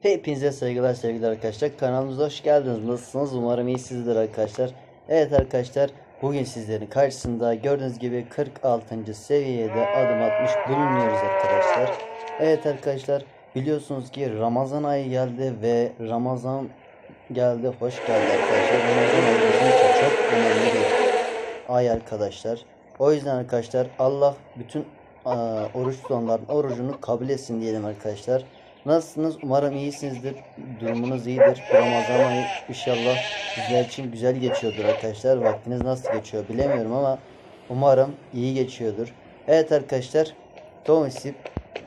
Hepinize saygılar sevgiler arkadaşlar. Kanalımıza hoş geldiniz. Nasılsınız? Umarım iyisinizdir arkadaşlar. Evet arkadaşlar. Bugün sizlerin karşısında gördüğünüz gibi 46. seviyede adım atmış bulunuyoruz arkadaşlar. Evet arkadaşlar. Biliyorsunuz ki Ramazan ayı geldi ve Ramazan geldi. Hoş geldi arkadaşlar. Ramazan ayı bizim için çok önemli bir ay arkadaşlar. O yüzden arkadaşlar Allah bütün oruç tutanların orucunu kabul etsin diyelim arkadaşlar. Nasılsınız? Umarım iyisinizdir. Durumunuz iyidir. Ramazan ayı inşallah sizler için güzel geçiyordur arkadaşlar. Vaktiniz nasıl geçiyor bilemiyorum ama umarım iyi geçiyordur. Evet arkadaşlar. Tomisip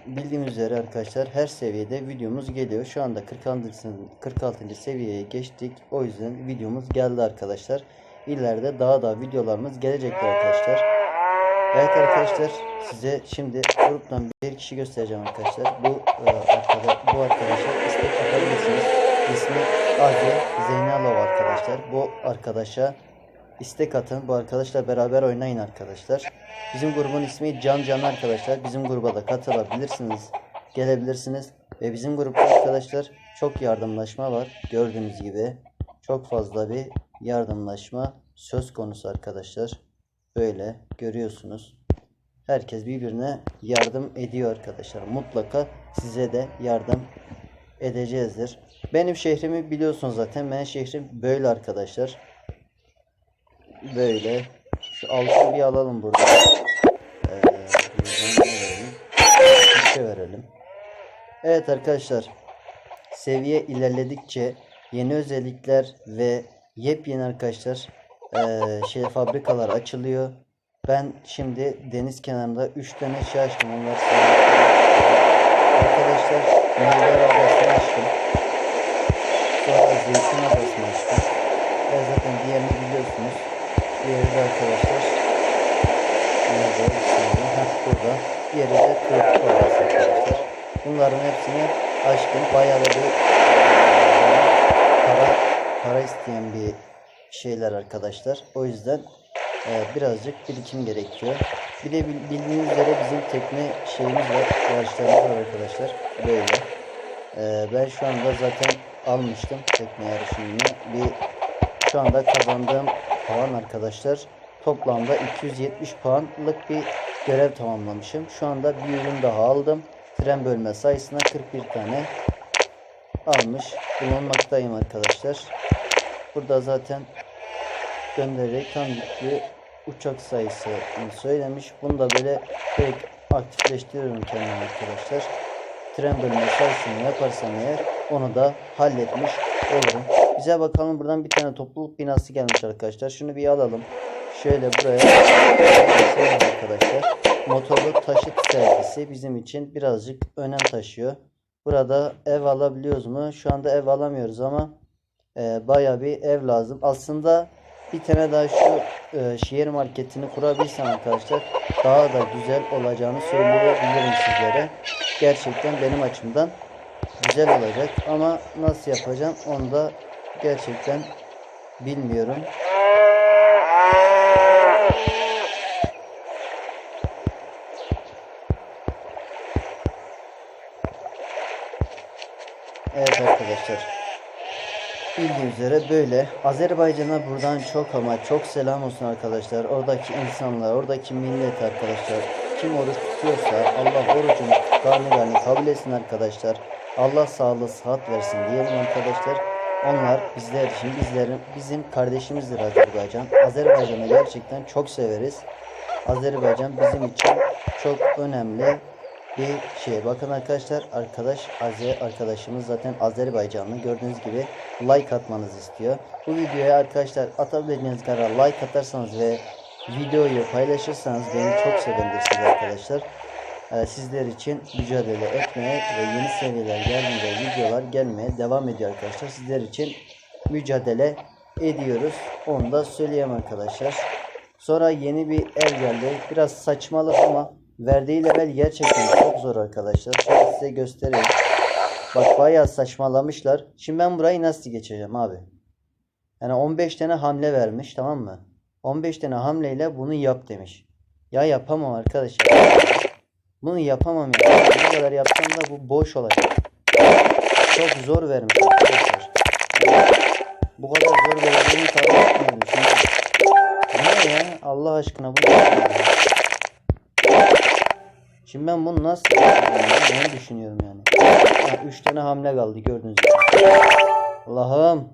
bildiğimiz üzere arkadaşlar her seviyede videomuz geliyor. Şu anda 46. 46. seviyeye geçtik. O yüzden videomuz geldi arkadaşlar. İleride daha da videolarımız gelecektir arkadaşlar. Evet arkadaşlar size şimdi gruptan bir kişi göstereceğim arkadaşlar. Bu e, arkada, bu arkadaşa istek atabilirsiniz. İsmi Agi Zeynalov arkadaşlar. Bu arkadaşa istek atın. Bu arkadaşla beraber oynayın arkadaşlar. Bizim grubun ismi Can Can arkadaşlar. Bizim gruba da katılabilirsiniz. Gelebilirsiniz. Ve bizim grupta arkadaşlar çok yardımlaşma var. Gördüğünüz gibi çok fazla bir yardımlaşma söz konusu arkadaşlar. Böyle görüyorsunuz. Herkes birbirine yardım ediyor arkadaşlar. Mutlaka size de yardım edeceğizdir. Benim şehrimi biliyorsunuz zaten. Benim şehrim böyle arkadaşlar. Böyle. Şu altı bir alalım burada. Ee, verelim. Şey verelim. Evet arkadaşlar. Seviye ilerledikçe yeni özellikler ve yepyeni arkadaşlar eee, şey fabrikalar açılıyor. Ben şimdi deniz kenarında 3 tane şey açtım. Onlar Arkadaşlar meyve adasını açtım. Sonra zeytin adasını açtım. Ve zaten diğerini biliyorsunuz. Diğeri de arkadaşlar. Nerede? Bismillah. Heh, burada. Diğeri de tropik adası arkadaşlar. Bunların hepsini açtım. Bayağı da bir para, para isteyen bir şeyler arkadaşlar. O yüzden e, birazcık birikim gerekiyor. Bir de bil- bildiğiniz üzere bizim tekne şeyimiz var. Yarışlarımız var arkadaşlar. Böyle. E, ben şu anda zaten almıştım tekne yarışını. Bir şu anda kazandığım puan arkadaşlar. Toplamda 270 puanlık bir görev tamamlamışım. Şu anda bir ürün daha aldım. Tren bölme sayısına 41 tane almış bulunmaktayım arkadaşlar. Burada zaten göndererek tam bir uçak sayısını söylemiş. Bunu da böyle direkt aktifleştiriyorum kendim arkadaşlar. Tren bölme sayısını yaparsam eğer onu da halletmiş olurum. Bize bakalım buradan bir tane topluluk binası gelmiş arkadaşlar. Şunu bir alalım. Şöyle buraya arkadaşlar. Motorlu taşıt sergisi bizim için birazcık önem taşıyor. Burada ev alabiliyoruz mu? Şu anda ev alamıyoruz ama e, bayağı bir ev lazım. Aslında bir tane daha şu e, şehir marketini kurabilsem arkadaşlar daha da güzel olacağını söyleyebilirim sizlere. Gerçekten benim açımdan güzel olacak ama nasıl yapacağım onu da gerçekten bilmiyorum. Evet arkadaşlar. Bildiğiniz üzere böyle. Azerbaycan'a buradan çok ama çok selam olsun arkadaşlar. Oradaki insanlar, oradaki millet arkadaşlar. Kim oruç tutuyorsa Allah orucunu gani gani kabul etsin arkadaşlar. Allah sağlığı sıhhat versin diyelim arkadaşlar. Onlar bizler için bizlerin bizim kardeşimizdir Azerbaycan. Azerbaycan'ı gerçekten çok severiz. Azerbaycan bizim için çok önemli bir şey. Bakın arkadaşlar arkadaş Azer arkadaşımız zaten Azerbaycanlı. Gördüğünüz gibi like atmanızı istiyor. Bu videoya arkadaşlar atabileceğiniz kadar like atarsanız ve videoyu paylaşırsanız beni çok sevindirirsiniz arkadaşlar. Ee, sizler için mücadele etmeye ve yeni seviyeler geldiğinde videolar gelmeye devam ediyor arkadaşlar. Sizler için mücadele ediyoruz. Onu da söyleyeyim arkadaşlar. Sonra yeni bir ev geldi. Biraz saçmalık ama verdiği level gerçekten zor arkadaşlar. Şöyle size göstereyim. Bak bayağı saçmalamışlar. Şimdi ben burayı nasıl geçeceğim abi? Yani 15 tane hamle vermiş tamam mı? 15 tane hamleyle bunu yap demiş. Ya yapamam arkadaşlar. Bunu yapamam ya. Ne kadar yapsam da bu boş olacak. çok zor vermiş arkadaşlar. Bu kadar zor verdiğini tahmin bu ne ya? Allah aşkına bu? Şimdi ben bunu nasıl yapacağım düşünüyorum yani. Ha, üç tane hamle kaldı gördüğünüz gibi. Allah'ım.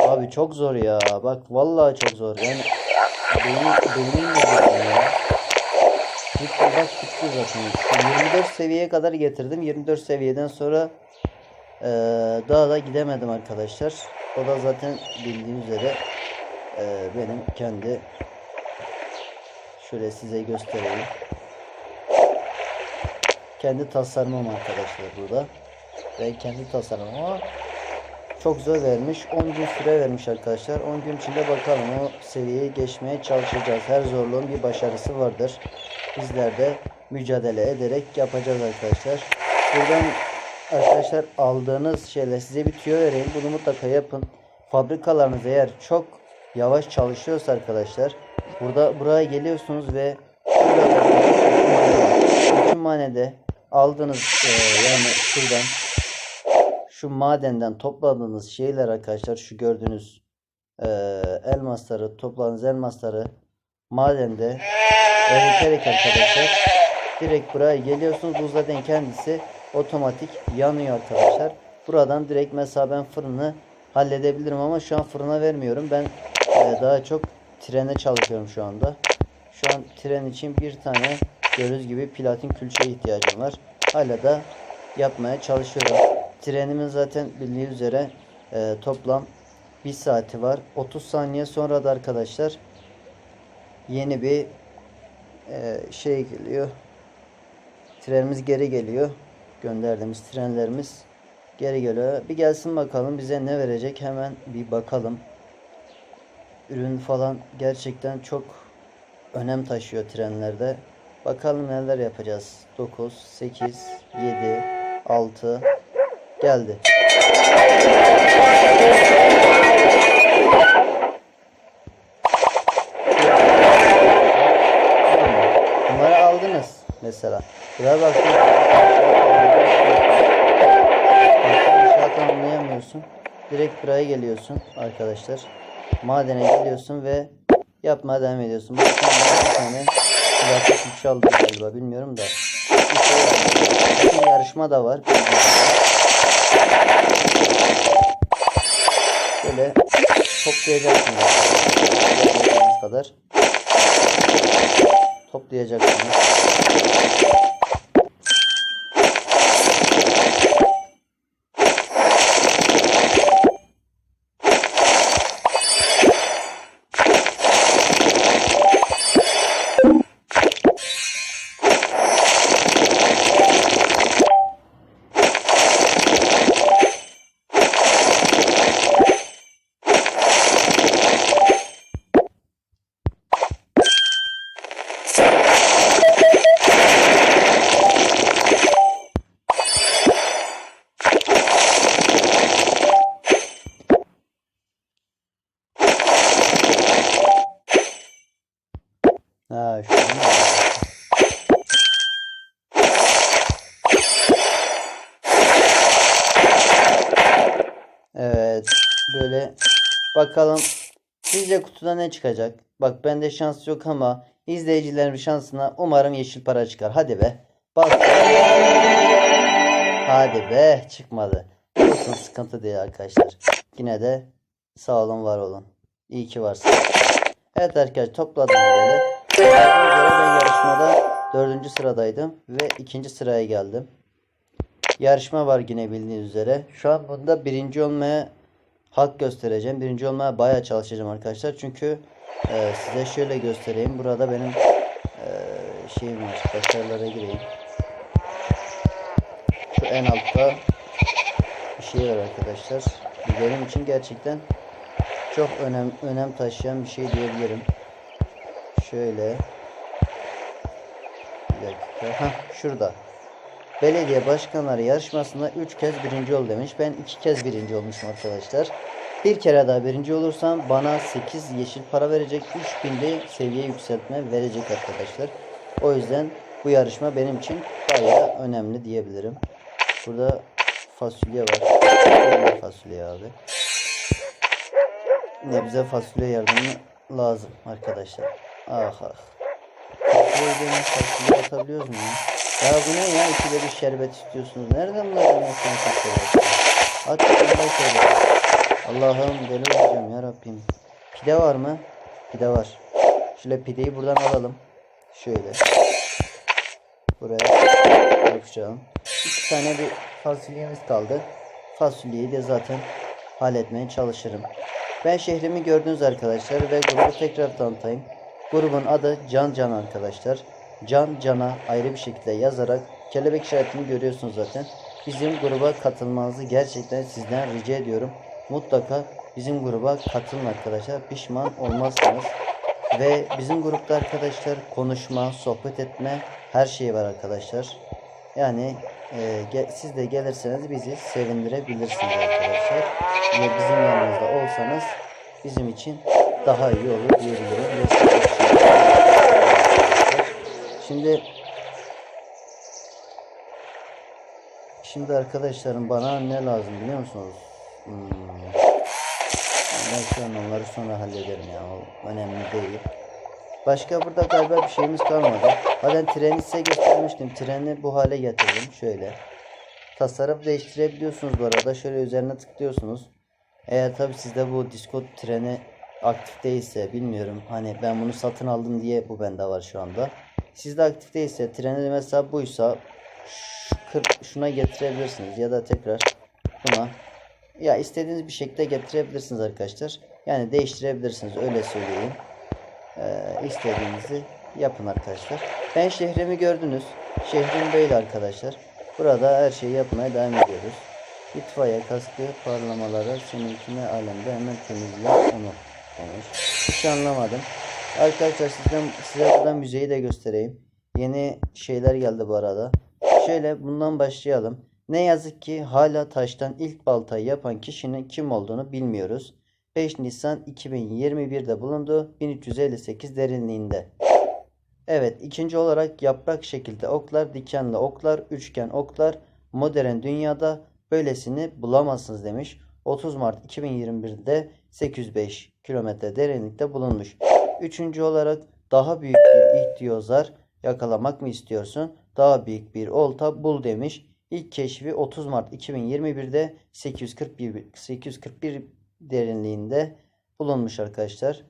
Abi çok zor ya. Bak vallahi çok zor. Yani benim beynim de ya. Bitti bak bitti zaten. 24 seviyeye kadar getirdim. 24 seviyeden sonra eee, daha da gidemedim arkadaşlar. O da zaten bildiğiniz üzere eee, benim kendi şöyle size göstereyim. Kendi tasarımım arkadaşlar burada. Ve kendi tasarımım ama çok zor vermiş. 10 gün süre vermiş arkadaşlar. 10 gün içinde bakalım o seviyeyi geçmeye çalışacağız. Her zorluğun bir başarısı vardır. Bizler de mücadele ederek yapacağız arkadaşlar. Buradan arkadaşlar aldığınız şeyle size bir tüyo vereyim. Bunu mutlaka yapın. Fabrikalarınız eğer çok yavaş çalışıyorsa arkadaşlar burada buraya geliyorsunuz ve burada bütün manede aldığınız e, yani şuradan şu madenden topladığınız şeyler arkadaşlar şu gördüğünüz e, elmasları topladığınız elmasları madende eriterek arkadaşlar direkt buraya geliyorsunuz. Bu zaten kendisi otomatik yanıyor arkadaşlar. Buradan direkt mesela ben fırını halledebilirim ama şu an fırına vermiyorum. Ben e, daha çok trene çalışıyorum şu anda şu an tren için bir tane gördüğünüz gibi platin külçeye ihtiyacım var hala da yapmaya çalışıyorum trenimin zaten bildiği üzere e, toplam bir saati var 30 saniye sonra da arkadaşlar yeni bir e, şey geliyor. Trenimiz geri geliyor. Gönderdiğimiz trenlerimiz geri geliyor. Bir gelsin bakalım bize ne verecek hemen bir bakalım. Ürün falan gerçekten çok önem taşıyor trenlerde. Bakalım neler yapacağız. 9, 8, 7, 6 geldi. Bunları aldınız mesela. Buraya baktın. İnşaat anlayamıyorsun. Direkt buraya geliyorsun arkadaşlar. Madene geliyorsun ve yapmaya devam ediyorsun. Bu bir tane plastik güç aldı galiba bilmiyorum da. Bir şey. Bakın yarışma da var. Böyle toplayacaksınız. Gördüğünüz kadar toplayacaksınız. Ha şu Evet. Böyle bakalım sizce kutuda ne çıkacak? Bak bende şans yok ama izleyicilerin şansına umarım yeşil para çıkar. Hadi be. Bak. Hadi be. Çıkmadı. Olsun sıkıntı değil arkadaşlar. Yine de sağ olun var olun. İyi ki varsınız. Evet arkadaşlar topladım böyle. Ben yarışmada dördüncü sıradaydım ve ikinci sıraya geldim. Yarışma var yine bildiğiniz üzere. Şu an bunda birinci olmaya hak göstereceğim. Birinci olmaya bayağı çalışacağım arkadaşlar. Çünkü e, size şöyle göstereyim. Burada benim e, şeyim var. Başarılara gireyim. Şu en altta bir şey var arkadaşlar. Bu benim için gerçekten çok önem önem taşıyan bir şey diyebilirim. Şöyle. Bir dakika. Heh, şurada. Belediye başkanları yarışmasında 3 kez birinci ol demiş. Ben 2 kez birinci olmuşum arkadaşlar. Bir kere daha birinci olursam bana 8 yeşil para verecek. 3000 de seviye yükseltme verecek arkadaşlar. O yüzden bu yarışma benim için bayağı önemli diyebilirim. Burada fasulye var. Fasulye abi. Nebze fasulye yardımı lazım arkadaşlar. Ah ah. Fasulye atabiliyoruz mu ya? Ya bu ne ya? İkide bir şerbet istiyorsunuz. Nereden buladın ya sen? At Allah. Allah'ım deli olacağım ya Rabbim. Pide var mı? Pide var. Şöyle pideyi buradan alalım. Şöyle. Buraya yapacağım. İki tane bir fasulyemiz kaldı. Fasulyeyi de zaten halletmeye çalışırım. Ben şehrimi gördünüz arkadaşlar ve grubu tekrar tanıtayım. Grubun adı Can Can arkadaşlar. Can Can'a ayrı bir şekilde yazarak kelebek işaretini görüyorsunuz zaten. Bizim gruba katılmanızı gerçekten sizden rica ediyorum. Mutlaka bizim gruba katılın arkadaşlar. Pişman olmazsınız. Ve bizim grupta arkadaşlar konuşma, sohbet etme her şey var arkadaşlar. Yani e, siz de gelirseniz bizi sevindirebilirsiniz arkadaşlar. Ve bizim yanımızda olsanız bizim için daha iyi olur diyebilirim. Ve Şimdi Şimdi arkadaşlarım bana ne lazım biliyor musunuz? Hmm. Ben şu an onları sonra hallederim ya. O önemli değil. Başka burada galiba bir şeyimiz kalmadı. Zaten treni size göstermiştim. Treni bu hale getirdim. Şöyle. Tasarım değiştirebiliyorsunuz bu arada. Şöyle üzerine tıklıyorsunuz. Eğer tabi sizde bu Discord treni aktif değilse bilmiyorum. Hani ben bunu satın aldım diye bu bende var şu anda. Sizde aktif değilse treni mesela buysa şu kır- şuna getirebilirsiniz ya da tekrar buna ya istediğiniz bir şekilde getirebilirsiniz arkadaşlar. Yani değiştirebilirsiniz öyle söyleyeyim. Ee, istediğinizi yapın arkadaşlar. Ben şehrimi gördünüz. Şehrim böyle arkadaşlar. Burada her şeyi yapmaya devam ediyoruz. İtfaiye kaskı parlamalara seninkine alemde hemen temizle onu demiş. Hiç anlamadım. Arkadaşlar sizden, size buradan müzeyi de göstereyim. Yeni şeyler geldi bu arada. Şöyle bundan başlayalım. Ne yazık ki hala taştan ilk baltayı yapan kişinin kim olduğunu bilmiyoruz. 5 Nisan 2021'de bulundu. 1358 derinliğinde. Evet ikinci olarak yaprak şekilde oklar, dikenli oklar, üçgen oklar modern dünyada böylesini bulamazsınız demiş. 30 Mart 2021'de 805 kilometre derinlikte bulunmuş. Üçüncü olarak daha büyük bir ihtiyozlar yakalamak mı istiyorsun? Daha büyük bir olta bul demiş. İlk keşfi 30 Mart 2021'de 841, 841 derinliğinde bulunmuş arkadaşlar.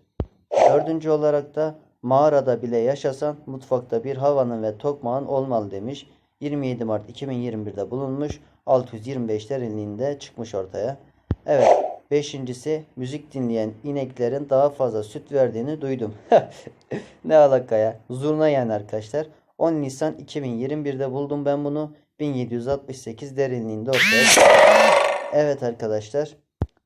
Dördüncü olarak da mağarada bile yaşasan mutfakta bir havanın ve tokmağın olmalı demiş. 27 Mart 2021'de bulunmuş. 625 derinliğinde çıkmış ortaya. Evet. Beşincisi müzik dinleyen ineklerin daha fazla süt verdiğini duydum. ne alaka ya. Zurna yani arkadaşlar. 10 Nisan 2021'de buldum ben bunu. 1768 derinliğinde ortaya. Evet arkadaşlar.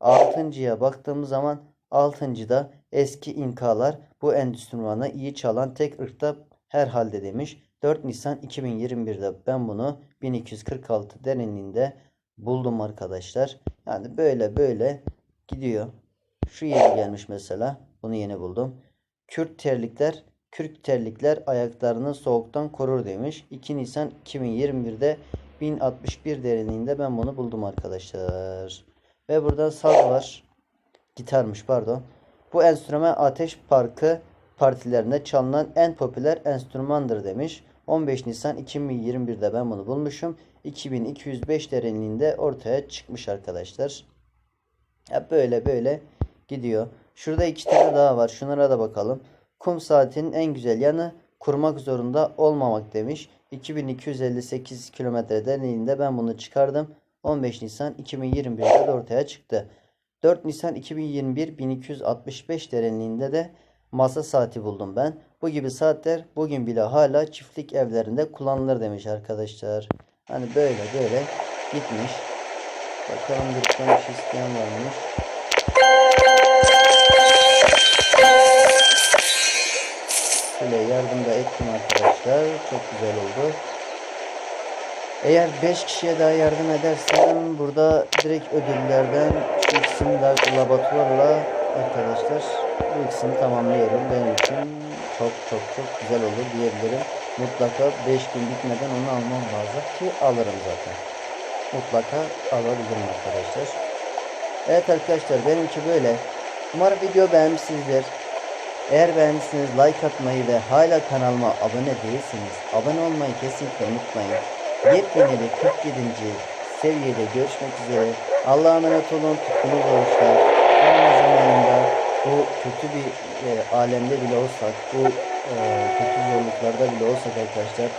Altıncıya baktığımız zaman altıncıda eski İnkalar bu enstrümanı iyi çalan tek ırkta herhalde demiş. 4 Nisan 2021'de ben bunu 1246 derinliğinde buldum arkadaşlar. Yani böyle böyle gidiyor. Şu yeni gelmiş mesela. Bunu yeni buldum. Kürt terlikler Kürk terlikler ayaklarını soğuktan korur demiş. 2 Nisan 2021'de 1061 derinliğinde ben bunu buldum arkadaşlar. Ve burada saz var. Gitarmış pardon. Bu enstrüman Ateş Parkı partilerinde çalınan en popüler enstrümandır demiş. 15 Nisan 2021'de ben bunu bulmuşum. 2205 derinliğinde ortaya çıkmış arkadaşlar. Ya böyle böyle gidiyor. Şurada iki tane daha var. Şunlara da bakalım. Kum saatinin en güzel yanı kurmak zorunda olmamak demiş. 2258 kilometre derinliğinde ben bunu çıkardım. 15 Nisan 2021'de de ortaya çıktı. 4 Nisan 2021 1265 derinliğinde de masa saati buldum ben. Bu gibi saatler bugün bile hala çiftlik evlerinde kullanılır demiş arkadaşlar. Hani böyle böyle gitmiş. Bakalım gruptan bir şey isteyen varmış. Şöyle yardım da ettim arkadaşlar. Çok güzel oldu. Eğer 5 kişiye daha yardım edersem burada direkt ödüllerden şu de laboratuvarla arkadaşlar bu ikisini tamamlıyorum. Benim için çok çok çok güzel olur diyebilirim. mutlaka 5 gün bitmeden onu almam lazım ki alırım zaten. Mutlaka alabilirim arkadaşlar. Evet arkadaşlar benimki böyle. Umarım video beğenmişsinizdir. Eğer beğendiyseniz like atmayı ve hala kanalıma abone değilseniz abone olmayı kesinlikle unutmayın. Yepyeni bir 47. seviyede görüşmek üzere. Allah'a emanet olun. Tutkunuz oruçlar. Bu kötü bir e, alemde bile olsak, bu e, kötü zorluklarda bile olsak arkadaşlar,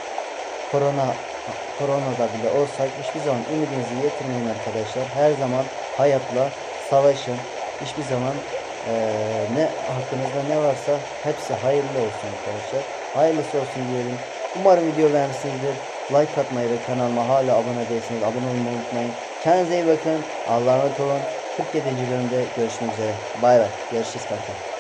korona koronada bile olsak hiçbir zaman ümidinizi yitirmeyin arkadaşlar. Her zaman hayatla savaşın. Hiçbir zaman eee, ne hakkınızda ne varsa hepsi hayırlı olsun arkadaşlar. Hayırlısı olsun diyelim. Umarım video beğenmişsinizdir. Like atmayı ve kanalıma hala abone değilseniz abone olmayı unutmayın. Kendinize iyi bakın. Allah'a emanet olun. 47. bölümde görüşmek üzere. Bay bay. Görüşürüz kanka.